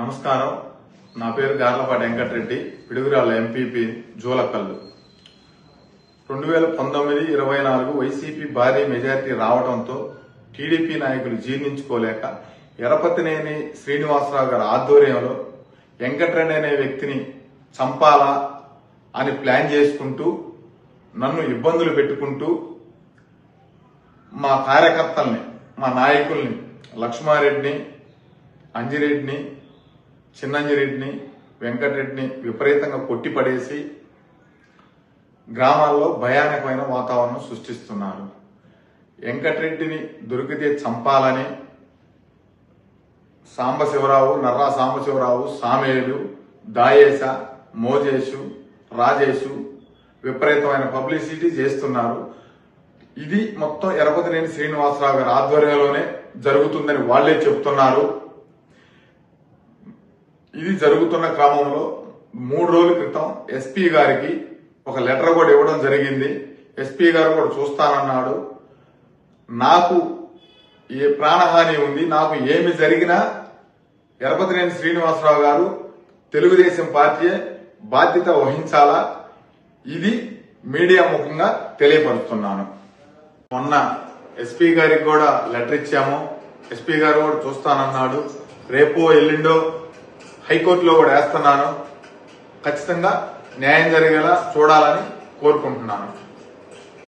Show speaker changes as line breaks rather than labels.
నమస్కారం. నా పేరు గార్లపాటి వెంకటరెడ్డి పిడుగురాళ్ళ ఎంపీపీ జూలకల్లు. రెండు వేల పంతొమ్మిది ఇరవై నాలుగు వైసీపీ భారీ మెజారిటీ రావడంతో టీడీపీ నాయకులు జీర్ణించుకోలేక ఎరపతినేని శ్రీనివాసరావు గారి ఆధ్వర్యంలో వెంకటరెడ్డి అనే వ్యక్తిని చంపాలా అని ప్లాన్ చేసుకుంటూ నన్ను ఇబ్బందులు పెట్టుకుంటూ మా కార్యకర్తల్ని మా నాయకుల్ని లక్ష్మారెడ్డిని అంజిరెడ్డిని చిన్నంజిరెడ్డిని వెంకటరెడ్డిని విపరీతంగా కొట్టిపడేసి గ్రామాల్లో భయానకమైన వాతావరణం సృష్టిస్తున్నారు. వెంకటరెడ్డిని దొరికితే చంపాలని సాంబశివరావు నర్రా సాంబశివరావు సామేలు దాయేశ మోజేషు రాజేషు విపరీతమైన పబ్లిసిటీ చేస్తున్నారు. ఇది మొత్తం ఎరపతినేని శ్రీనివాసరావు గారి ఆధ్వర్యంలోనే జరుగుతుందని వాళ్ళే చెప్తున్నారు. ఇది జరుగుతున్న క్రమంలో మూడు రోజుల క్రితం ఎస్పీ గారికి ఒక లెటర్ కూడా ఇవ్వడం జరిగింది. ఎస్పీ గారు కూడా చూస్తానన్నాడు. నాకు ఏ ప్రాణహాని ఉంది. నాకు ఏమి జరిగినా ఎరపతినేని శ్రీనివాసరావు గారు తెలుగుదేశం పార్టీ బాధ్యత వహించాలా? ఇది మీడియా ముఖంగా తెలియపరుస్తున్నాను. మొన్న ఎస్పీ గారికి కూడా లెటర్ ఇచ్చాము. ఎస్పీ గారు కూడా చూస్తానన్నాడు. రేపో ఎల్లుండో హైకోర్టులో కూడా వేస్తున్నాను. ఖచ్చితంగా న్యాయం జరిగేలా చూడాలని కోరుకుంటున్నాను.